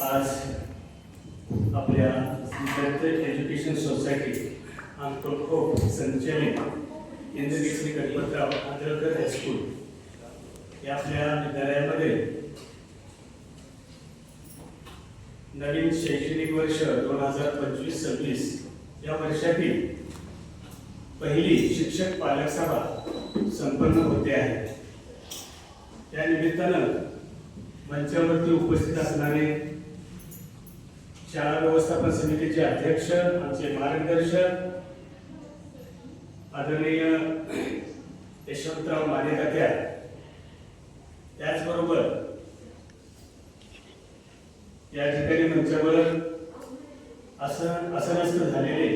आज आपल्या education society आंतरखो संचलित इंद्रकेसरी गणपतराव आंधळकर हायस्कूल या आपल्या विद्यालयामध्ये नवीन शैक्षणिक वर्ष दोन हजार पंचवीस सव्वीस या वर्षातील पहिली शिक्षक पालक सभा संपन्न होते आहे. त्या निमित्तानं मंचावरती उपस्थित असणारे शाळा व्यवस्थापन समितीचे अध्यक्ष आमचे मार्गदर्शक आदरणीय यशवंतराव मानेकात्या त्याचबरोबर या ठिकाणी मंचावर असं असनस्त झालेले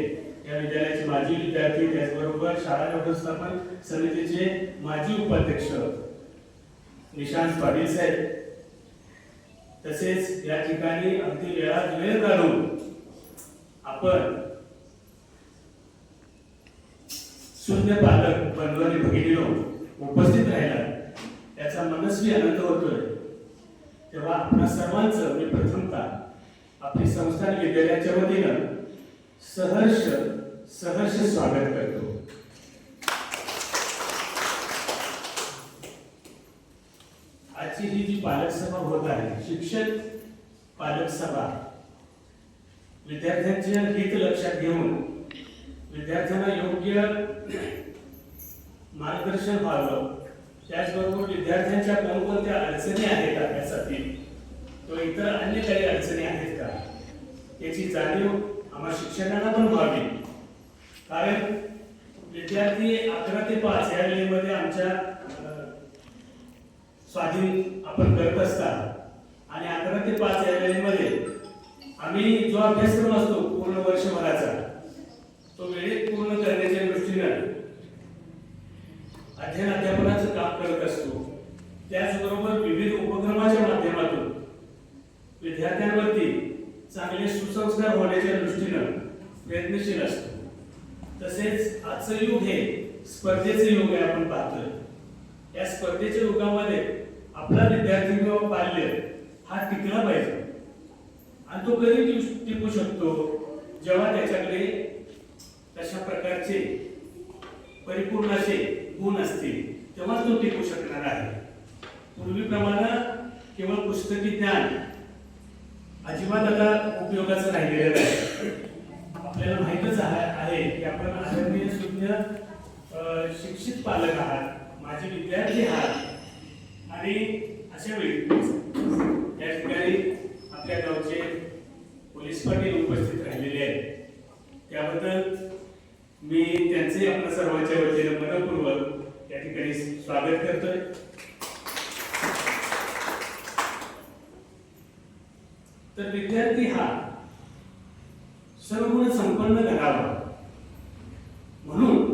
या विद्यालयाचे माजी विद्यार्थी त्याचबरोबर शाळा व्यवस्थापन समितीचे माजी उपाध्यक्ष निशांत पाटील साहेब. तसेच या ठिकाणी अगदी वेळात वेळ काढून आपण शून्य पालक बंधू भगिनीनो उपस्थित राहिला. याचा मनस्वी आनंद होतोय. तेव्हा आपल्या सर्वांचं मी प्रथमतः आपली संस्थान विद्यालयाच्या वतीनं सहर्ष सहर्ष स्वागत करतो आजची ही जी पालक सभा होत आहे. शिक्षक पालक सभा विद्यार्थ्यांचे हित लक्षात घेऊन विद्यार्थ्यांना योग्य मार्गदर्शन व्हावं. त्याचबरोबर विद्यार्थ्यांच्या कोणकोणत्या अडचणी आहेत अभ्यासातील किंवा इतर अन्य काही अडचणी आहेत का? याची जाणीव आम्हा शिक्षकांना पण व्हावी. कारण विद्यार्थी अकरा ते पाच या वेळेमध्ये आमच्या स्वाधीन आपण करत असता आणि अकरा ते पाच या वेळेमध्ये आम्ही जो अभ्यासक्रम असतो पूर्ण वर्षभराचा तो वेळेत पूर्ण करण्याच्या दृष्टीनं अध्ययन अध्यापनाचं काम करत असतो. त्याचबरोबर विविध उपक्रमाच्या माध्यमातून विद्यार्थ्यांवरती चांगले सुसंस्कार होण्याच्या दृष्टीनं प्रयत्नशील असतो. तसेच आजचं युग हे स्पर्धेचं युग आहे आपण पाहतोय. या स्पर्धेच्या युगामध्ये आपला विद्यार्थी किंवा बाल्य हा टिकला पाहिजे. आणि तो कधी टिकू- टिकू शकतो? जेव्हा त्याच्याकडे तशा प्रकारचे परिपूर्ण असे गुण असतील तेव्हाच तो टिकू शकणार आहे. पूर्वीप्रमाणे केवळ पुस्तकी ज्ञान अजिबात आता उपयोगाचं राहिलेलं नाही. आपल्याला माहीतच आहे की आपण आदरणीय शून्य शिक्षित पालक आहात. माझे विद्यार्थी आहात आणि अशा वेळी या ठिकाणी आपल्या गावचे पोलीस पाटील उपस्थित राहिलेले आहेत. त्याबद्दल मी त्यांचे आपल्या सर्वांच्या वतीने मनपूर्वक या ठिकाणी स्वागत करतोय. तर विद्यार्थी हा सर्वगुण संपन्न करावा. म्हणून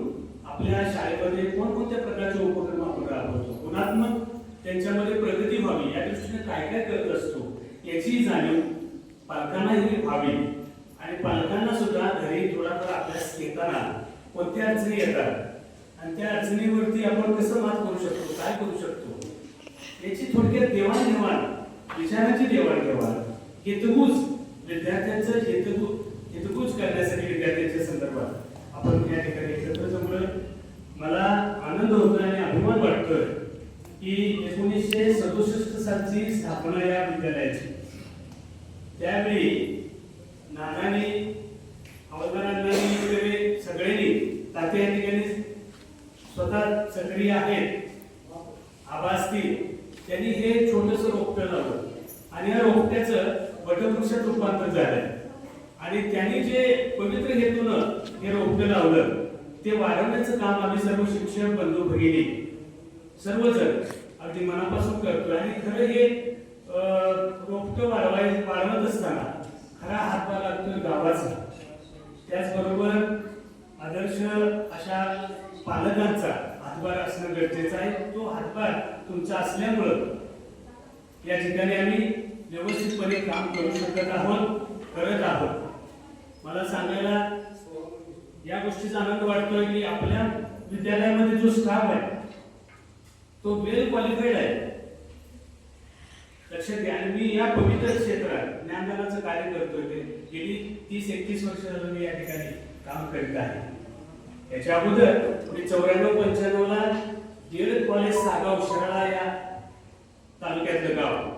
आपल्या शाळेमध्ये कोणकोणत्या प्रकारचे उपक्रम आपण राबवतो गुणात्मक त्यांच्यामध्ये प्रगती व्हावी. या दृष्टीने काय काय करत असतो याची जाणीव पालकांनाही व्हावी. आणि पालकांना सुद्धा घरी थोडाफार अभ्यास घेताना कोणत्या अडचणी येतात आणि त्या अडचणीवरती आपण कसं मात करू शकतो काय करू शकतो याची थोडक्यात देवाणघेवाण विचाराची देवाणघेवाण हेतुगुज विद्यार्थ्यांचं हेतुगु हेतुगुज करण्यासाठी विद्यार्थ्यांच्या संदर्भात आपण या ठिकाणी एकत्र जमलोय मला आनंद होतोय आणि अभिमान वाटतोय की एकोणीसशे सदुसष्ट सालची स्थापना या विद्यालयाची. त्यावेळी नानांनी हवालदारांनी वगैरे सगळ्यांनी तात्या या ठिकाणी स्वतः सक्रिय आहेत आभासतील त्यांनी हे छोटस रोपटं लावलं. आणि या रोपट्याचं वटवृक्षात रूपांतर झालंय आणि त्यांनी जे पवित्र हेतून हे रोपटं लावलं ते वाढवण्याचं काम आम्ही सर्व शिक्षक बंधू भगिनी सर्वजण अगदी मनापासून करतोय. आणि खरं हे रोपटं वाढवाय वाढवत असताना खरा हातभार लागतोय गावाचा. त्याचबरोबर आदर्श अशा पालकांचा हातभार असणं गरजेचं आहे. तो हातभार तुमचा असल्यामुळं या ठिकाणी आम्ही व्यवस्थितपणे काम करू शकत आहोत करत आहोत. मला सांगायला या गोष्टीचा आनंद वाटतोय की आपल्या विद्यालयामध्ये जो स्टाफ आहे तो वेल क्वालिफाईड आहे. लक्षात घ्या आणि मी या पवित्र क्षेत्रात ज्ञानदानाचं कार्य करतोय ते गेली तीस एकतीस वर्ष झालं मी या ठिकाणी काम करीत आहे. याच्या अगोदर मी चौऱ्याण्णव पंच्याण्णवला डीएड कॉलेज सागाव शराळा या तालुक्यातलं गाव.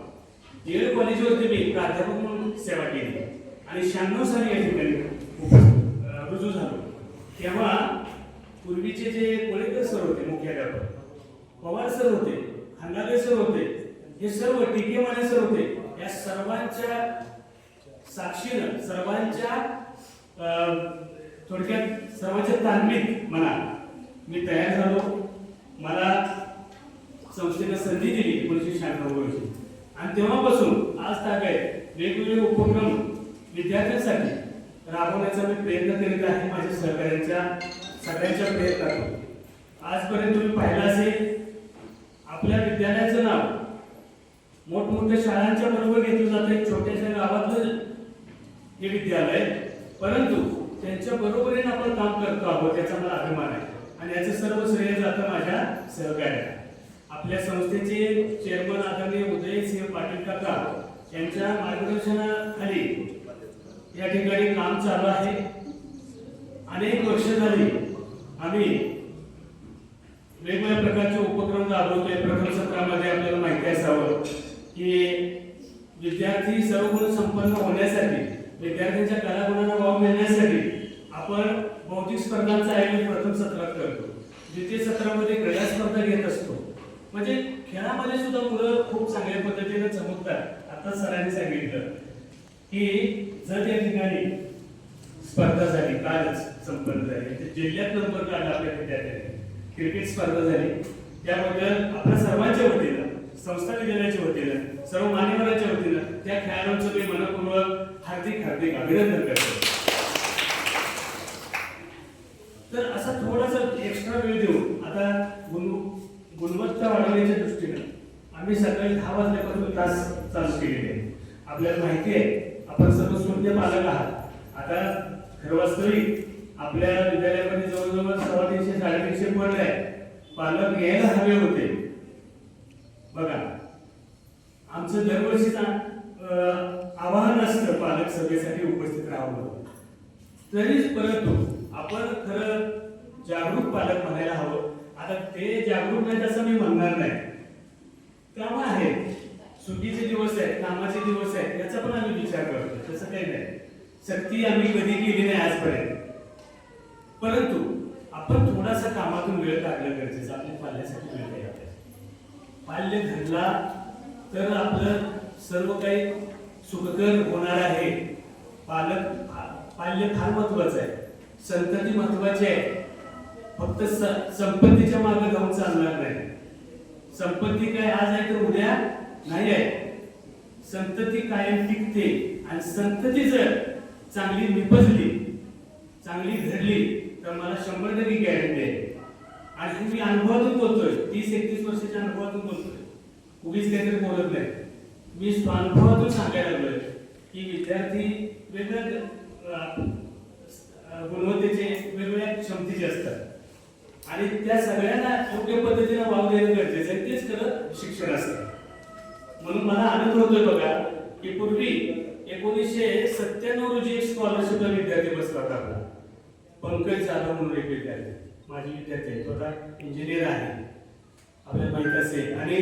डीएड कॉलेजवरती मी प्राध्यापक म्हणून सेवा केली. आणि शहाण्णव साली या ठिकाणी रुजू झालो. तेव्हा पूर्वीचे जे कोळेकर सर होते मुख्याध्यापक पवार सर होते खंडागळे सर होते हे सर्व टीके माने सर होते. या सर्वांच्या साक्षीनं सर्वांच्या थोडक्यात सर्वांच्या तालमीत म्हणा मी तयार झालो. मला संस्थेनं संधी दिली एकोणीसशे शहाण्णव वर्षी आणि तेव्हापासून आज तागाय वेगवेगळे उपक्रम विद्यार्थ्यांसाठी राबवण्याचा मी प्रयत्न करीत आहे माझ्या सहकार्यांच्या सगळ्यांच्या प्रयत्नातून. आजपर्यंत तुम्ही पाहिलं असेल आपल्या विद्यालयाचं नाव. मोठमोठ्या शाळांच्या बरोबर घेतलं जातं छोट्याशा गावातलं हे विद्यालय. परंतु त्यांच्या बरोबरीने आपण काम करतो आहोत याचा मला अभिमान आहे. आणि याचं सर्व श्रेय जातं माझ्या सहकार्याला. आपल्या संस्थेचे चेअरमन आदरणीय उदयसिंह पाटील काका यांच्या मार्गदर्शनाखाली या ठिकाणी काम चालू आहे. अनेक वर्ष झाली आम्ही वेगवेगळ्या प्रकारचे उपक्रम राबवतोय. प्रथम सत्रामध्ये आपल्याला माहिती असावं की विद्यार्थी सर्वगुण संपन्न होण्यासाठी विद्यार्थ्यांच्या कलागुणांना वाव मिळण्यासाठी आपण बौद्धिक स्पर्धांचं आयोजन प्रथम सत्रात करतो. द्वितीय सत्रामध्ये क्रीडा स्पर्धा घेत असतो. म्हणजे खेळामध्ये सुद्धा मुलं खूप चांगल्या पद्धतीने चमकतात. आता सरांनी सांगितलं की जर या ठिकाणी स्पर्धा झाली कालच संपन्न झाली. म्हणजे जिल्ह्यात नंबर काढला आपल्या विद्यार्थ्यांनी क्रिकेट स्पर्धा झाली. त्याबद्दल आपल्या सर्वांच्या वतीनं संस्था विद्यालयाच्या वतीनं सर्व मान्यवरांच्या वतीनं त्या खेळाडूंचं मी मनपूर्वक हार्दिक हार्दिक अभिनंदन करतो. तर असा थोडासा एक्स्ट्रा वेळ देऊन आता गुण गुणवत्ता वाढवण्याच्या दृष्टीनं आम्ही सकाळी दहा वाजल्यापासून तास चालू केलेले आहे आपल्याला माहिती आहे आपण सर्व शून्य पालक आहात. आता खरं वास्तविक आपल्या विद्यालयामध्ये जवळजवळ सव्वा तीनशे साडेतीनशे पट आहे पालक यायला हवे होते. बघा आमचं दरवर्षीच आवाहन असतं पालक सभेसाठी उपस्थित राहावं तरी परंतु आपण खरं जागरूक पालक म्हणायला हवं. आता ते जागरूक नाहीत असं मी म्हणणार नाही. काम आहे सुट्टीचे दिवस आहेत कामाचे दिवस आहेत याचा पण आम्ही विचार करतो. तसं काही नाही. सक्ती आम्ही कधी केली नाही आजपर्यंत. परंतु आपण थोडासा कामातून वेळ काढणं गरजेचं आपल्या पाल्यासाठी वेळ द्यायला पाल्य धरला तर आपलं सर्व काही सुखकर होणार आहे. पालक पाल्य फार महत्वाचं आहे. संतती महत्वाची आहे. फक्त स- संपत्तीच्या मागे जाऊन चालणार नाही. संपत्ती काय आज आहे तर उद्या नाही आहे. संतती कायम टिकते. आणि संतती जर चांगली निपजली चांगली घडली तर मला शंभर टक्के गॅरंटी आहे. आणि मी अनुभवातून बोलतोय. तीस एकतीस वर्षाच्या अनुभवातून बोलतोय. उगीच काहीतरी बोलत नाही. मी स्वानुभवातून सांगायला लागलोय की विद्यार्थी वेगवेगळ्या गुणवत्तेचे वेगवेगळ्या क्षमतेचे असतात. आणि त्या सगळ्यांना योग्य पद्धतीने वाव देणं गरजेचं आहे. तेच खरं शिक्षण असतं. म्हणून मला आनंद होतोय बघा की पूर्वी एकोणीसशे सत्त्याण्णव रोजी एक स्कॉलरशिपला विद्यार्थी बसला होता. पंकज जाधव म्हणून एक विद्यार्थी माझी विद्यार्थी आहे. तो आता इंजिनियर आहे. आपल्याला माहीत असेल आणि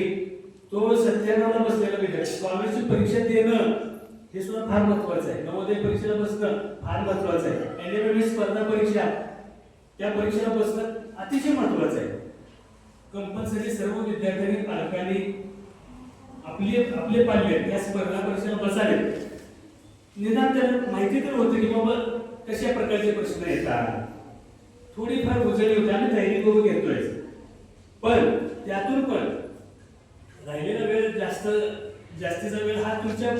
तो सत्यानाला बसलेला विद्यार्थी. स्वामीची परीक्षा देणं हे सुद्धा फार महत्वाचं आहे. नवोदय परीक्षेला बसणं फार महत्वाचं आहे. एनएमएम स्पर्धा परीक्षा त्या परीक्षेला बसणं अतिशय महत्वाचं आहे. कंपल्सरी सर्व विद्यार्थ्यांनी पालकांनी आपले आपले पाल्य त्या स्पर्धा परीक्षेला बसावे निदान त्याला माहिती तर होते की बाबा कशा प्रकारचे प्रश्न येतात? थोडीफार उजळी होते आम्ही तयारी करून घेतोय. पण त्यातून पण राहिलेला वेळ जास्त जास्तीचा वेळ हा तुमच्या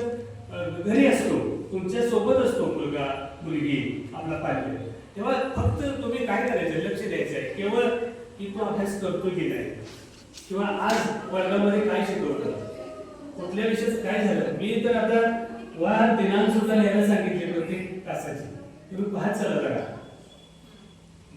घरी असतो. तुमच्यासोबत असतो मुलगा मुलगी आपला पाहिजे. तेव्हा फक्त तुम्ही काय करायचं लक्ष द्यायचं आहे केवळ की तो अभ्यास करतो की नाही? किंवा आज वर्गामध्ये काय शिकवलं? कुठल्या विषयाचं काय झालं? मी तर आता वार दिनांक सुद्धा लिहायला सांगितले प्रत्येक तासाची. तुम्ही पाहत चला जरा.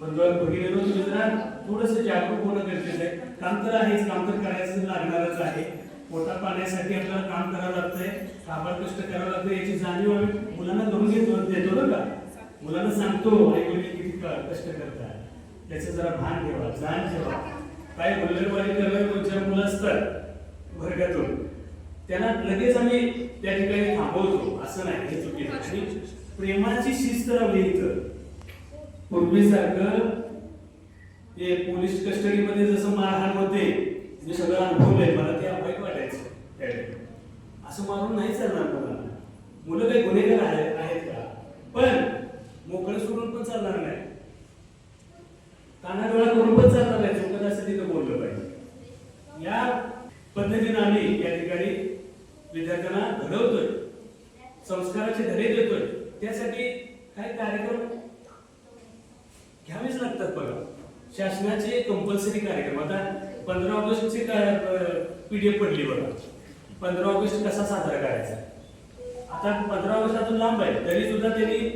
बंधुवान भगिनीनो तुम्ही जरा थोडस जागरूक होणं गरजेचं आहे. काम तर आहेच काम तर करायचं लागणारच आहे. पोटा पाण्यासाठी आपल्याला काम करावं लागतंय काबाड कष्ट करावं लागतं याची जाणीव आम्ही मुलांना करून घेतो देतो ना का? मुलांना सांगतो आई वडील किती कष्ट करतात त्याचं जरा भान ठेवा जाण ठेवा. काय हुल्लडवारी करणारे दोन चार मुलं असतात? वर्गातून. त्यांना लगेच आम्ही त्या ठिकाणी थांबवतो. असं नाही हे चुकीचं प्रेमाची शिस्त लावली इथं. पूर्वीसारखं ते पोलीस कस्टडीमध्ये जसं मारहाण होते मी सगळं अनुभवलंय मला ते वाईट वाटायचं असं मारून नाही चालणार मुलांना मुलं काही गुन्हेगार आहेत आहेत का? पण मोकळं सोडून पण चालणार नाही. कानाडोळा करून पण चालणार नाही चुकत असं तिथं बोललं पाहिजे. या पद्धतीनं आम्ही या ठिकाणी विद्यार्थ्यांना घडवतोय. संस्काराचे धडे देतोय. त्यासाठी काही कार्यक्रम घ्यावेच लागतात बघा. शासनाचे कंपल्सरी कार्यक्रम. आता पंधरा ऑगस्टची पीडीएफ पडली बघा. पंधरा ऑगस्ट कसा साजरा करायचा? आता पंधरा ऑगस्ट अजून लांब आहे. तरी सुद्धा त्यांनी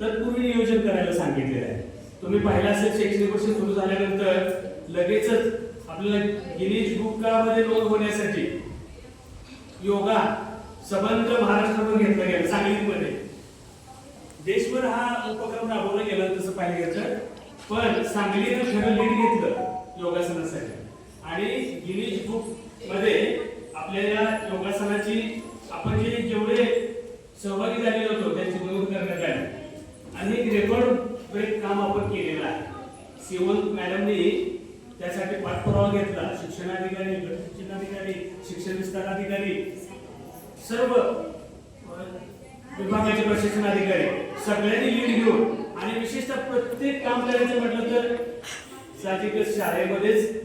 तत्पूर्वी नियोजन करायला सांगितलेलं आहे. तुम्ही पाहिलं असेल शैक्षणिक वर्ष सुरू झाल्यानंतर लगेचच आपल्याला गिनीज बुकामध्ये नोंद होण्यासाठी योगा सबंध महाराष्ट्रातून घेतला गेला सांगलीमध्ये. देशभर हा उपक्रम राबवला गेला तसं पाहिलं गेलं पण सांगलीनं खरं लीड घेतलं योगासनासाठी. आणि गिरीज बुकमध्ये आपल्याला योगासनाची आपण जे जेवढे सहभागी झालेलो होतो त्याची नोंद करण्यात आली. आणि एक रेकॉर्ड ब्रेक काम आपण केलेलं आहे. सिवल मॅडमने त्यासाठी पाठपुरावा घेतला. शिक्षणाधिकारी गट शिक्षणाधिकारी शिक्षण विस्तार अधिकारी सर्व विभागाचे प्रशिक्षण अधिकारी सगळ्यांनी लीड घेऊन आणि विशेषतः प्रत्येक काम करायचं म्हटलं तर साहजिकच शाळेमध्येच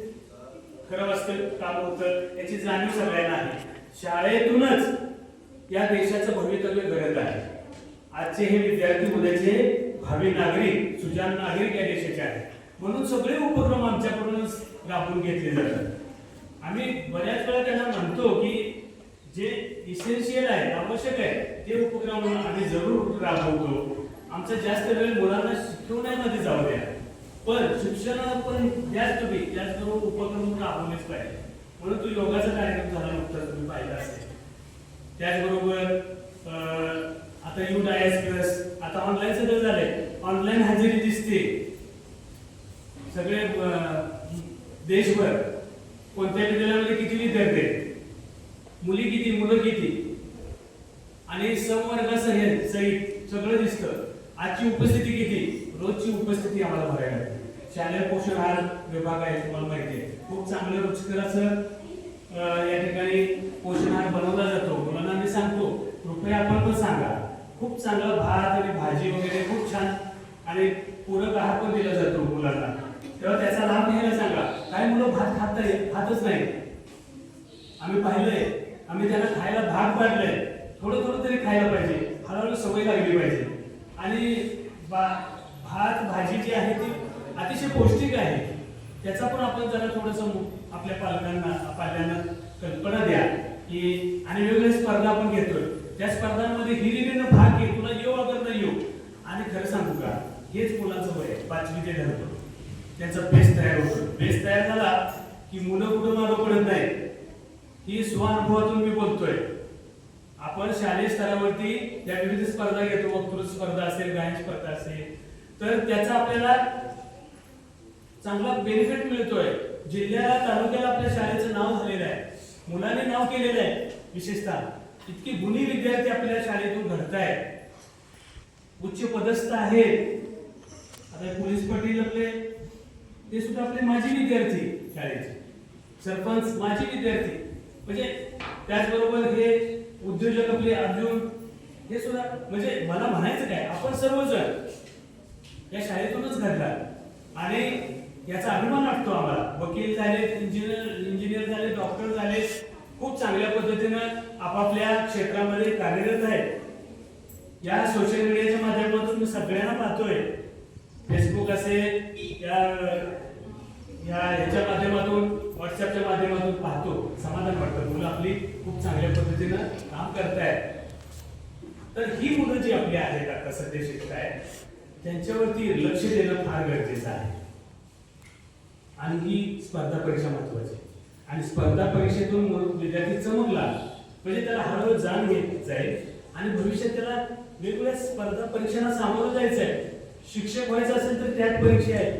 खरं वास्तव काम होतं याची जाणीव सगळ्यांना आहे. शाळेतूनच या देशाचं भवितव्य घडत आहे. आजचे हे विद्यार्थी उद्याचे भावी नागरिक सुजान नागरिक या देशाचे आहेत. म्हणून सगळे उपक्रम आमच्याकडूनच राबवून घेतले जातात. आम्ही बऱ्याच वेळा त्यांना म्हणतो की जे इसेन्शियल आहे आवश्यक आहे ते उपक्रम आम्ही जरूर राबवतो. आमचा जास्त वेळ मुलांना शिकवण्यामध्ये जाऊ द्या. पण शिक्षणाला पण जास्त तुम्ही त्याचबरोबर उपक्रम राबवलेच पाहिजे. म्हणून तो योगाचा कार्यक्रम झाला नुकताच तुम्ही पाहिला असेल. त्याचबरोबर अं, आता यू डायस प्लस आता ऑनलाईन सगळं झालंय. ऑनलाईन हजेरी दिसते. सगळे देशभर कोणत्या विद्यालयामध्ये किती विद्यार्थी मुली किती मुलं किती? आणि संवर्गासहित सहित सगळं दिसतं. आजची उपस्थिती किती? रोजची उपस्थिती आम्हाला भरायला शालेय पोषण आहार विभाग आहे तुम्हाला माहिती आहे. खूप चांगलं रुचकर असं या ठिकाणी पोषण आहार बनवला जातो. मुलांना मी सांगतो कृपया आपण पण सांगा. खूप चांगला भात आणि भाजी वगैरे खूप छान आणि पूरक आहार पण दिला जातो मुलांना. तेव्हा त्याचा लाभ घ्यायला सांगा. काही मुलं भात खात नाही खातच नाही. आम्ही पाहिलंय. आम्ही त्यांना खायला भाग पाडलंय. थोडं थोडं तरी खायला पाहिजे. हळूहळू सवय लागली पाहिजे. आणि बा- भात भाजी जी आहे ती अतिशय पौष्टिक आहे. त्याचा पण आपण जरा थोडंसं आपल्या पालकांना पाल्यांना कल्पना द्या की आणि वेगवेगळ्या स्पर्धा आपण घेतोय. त्या स्पर्धांमध्ये हिरिरीनं भाग घे तुला येऊ अगर नाही येऊ. आणि खरं सांगू का हेच मुलांचं वय आहे, पाचवी ते धरतो त्यांचा बेस तयार होतो. बेस तयार झाला की मुलं कुठं मागं पडत नाही ही स्वानुभवातून मी बोलतोय. आपण शालेय स्तरावरती ज्या विविध स्पर्धा घेतो. वक्तृत्व स्पर्धा असेल गायन स्पर्धा असेल. तर त्याचा आपल्याला चांगला बेनिफिट मिळतोय. जिल्ह्याला तालुक्याला आपल्या शाळेचं नाव झालेलं आहे. मुलांनी नाव केलेलं आहे विशेषतः. इतकी गुणी विद्यार्थी आपल्या शाळेतून घडतायत. उच्च पदस्थ आहेत. आता पोलीस पाटील आपले ते सुद्धा आपले माजी विद्यार्थी शाळेचे. सरपंच माजी विद्यार्थी. म्हणजे त्याचबरोबर हे उद्योजक आपले अर्जुन हे सुद्धा म्हणजे मला म्हणायचं काय आपण सर्वजण या शाळेतूनच घडला आणि याचा अभिमान वाटतो आम्हाला. वकील झाले इंजिनियर इंजिनियर झाले डॉक्टर झाले खूप चांगल्या पद्धतीनं आपापल्या क्षेत्रामध्ये कार्यरत आहेत. या सोशल मीडियाच्या माध्यमातून मी सगळ्यांना पाहतोय. फेसबुक असेल या या माध्यमातून व्हॉट्सअपच्या माध्यमातून पाहतो. समाधान वाटतं. मुलं आपली खूप चांगल्या पद्धतीनं काम करतायत. तर ही मुलं जी आपली आहेत आता सध्या शिकत आहेत त्यांच्यावरती लक्ष देणं फार गरजेचं आहे. आणि ही स्पर्धा परीक्षा महत्वाची आहे. आणि स्पर्धा परीक्षेतून विद्यार्थी चमकला म्हणजे त्याला हळूहळू जाण घेत जाईल. आणि भविष्यात त्याला वेगवेगळ्या स्पर्धा परीक्षांना सामोरं जायचं आहे शिक्षक व्हायचं असेल तर त्यात परीक्षा आहे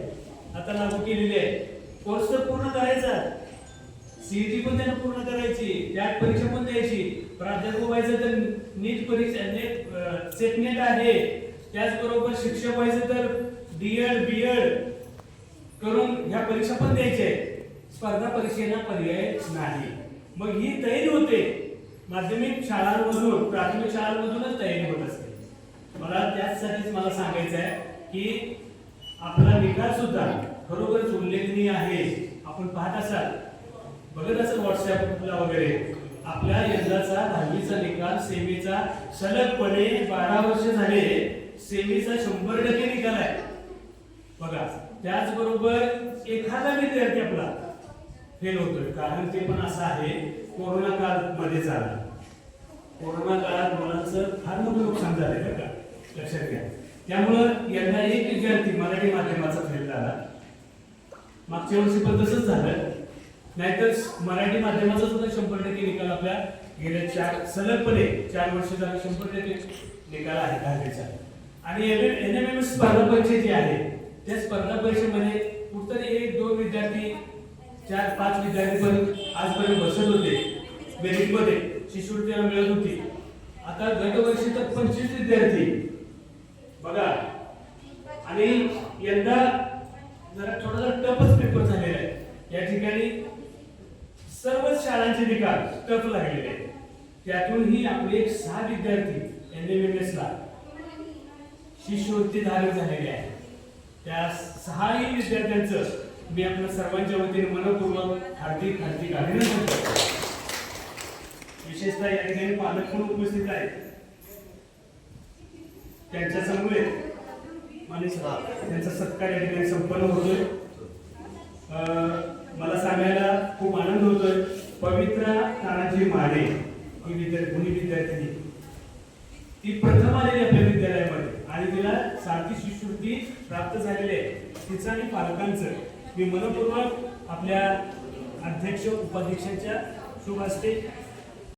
आता लागू केलेली आहे. कोर्स तर पूर्ण करायचा सीईटी पण त्यांना पूर्ण करायची त्यात परीक्षा पण द्यायची. प्राध्यापक व्हायचं तर नीट परीक्षा म्हणजे, नेट सेटनेट आहे. त्याचबरोबर शिक्षक व्हायचं तर डीएड बीएड करून ह्या परीक्षा पण द्यायच्या स्पर्धा परीक्षेला पर्याय नाही. मग ही तयारी होते. माध्यमिक शाळांमधून प्राथमिक शाळांमधूनच तयारी होत असते. मला त्याचसाठीच मला सांगायचं आहे की आपला निकाल सुद्धा खरोखरच उल्लेखनीय आहे. आपण पाहत असाल बघत असाल व्हॉट्सअपला वगैरे. आपल्या यंदाचा दहावीचा निकाल सेमीचा सलगपणे बारा वर्ष झाले. सेमीचा शंभर टक्के निकाल आहे. बघा त्याचबरोबर एखादा विद्यार्थी आपला फेल होतोय. कारण ते पण असं आहे कोरोना काळमध्ये झाला. कोरोना काळात मुलांचं फार मोठं नुकसान झालंय बरं का? लक्षात घ्या. त्यामुळं यंदा एक विद्यार्थी मराठी माध्यमाचा फेल झाला. मागच्या वर्षी पण तसंच झालं. नाहीतर मराठी माध्यमाचा सुद्धा शंभर टक्के निकाल आपल्या गेल्या चार सलगपणे चार वर्ष झाले शंभर टक्के निकाल आहे दहावीचा. आणि एन एम एम स्पर्धा परीक्षा जी आहे त्या स्पर्धा परीक्षेमध्ये कुठतरी एक दोन विद्यार्थी चार पाच विद्यार्थी पण आजपर्यंत बसत होते. मेरिटमध्ये शिष्यवृत्ती मिळत होती. आता गतवर्षी तर पंचवीस विद्यार्थी बघा आणि यंदा जरा थोडा जरा टफच पेपर झालेला आहे या ठिकाणी सर्वच निकाल टफ लागलेले आहेत. त्यातूनही आपले एक सहा विद्यार्थी एन एम एम ला शिष्यवृत्ती धारक झालेले आहे. त्या सहाही विद्यार्थ्यांचं मी आपल्या सर्वांच्या वतीने मनपूर्वक हार्दिक हार्दिक अभिनंदन करतो. विशेषतः या ठिकाणी पालक पण उपस्थित आहेत. त्यांच्यासमोर माने त्यांचा सत्कार या ठिकाणी संपन्न होतोय. अं, मला सांगायला खूप आनंद होतोय. पवित्रा तानाजी माने ही विद्यार्थी मुली विद्यार्थिनी. ती प्रथम आलेली आपल्या विद्यालयामध्ये. आणि तिला सारखी शिष्यवृत्ती प्राप्त झालेली आहे. तिचं आणि पालकांचं. मी मनपूर्वक आपल्या अध्यक्ष उपाध्यक्षांच्या शुभ असते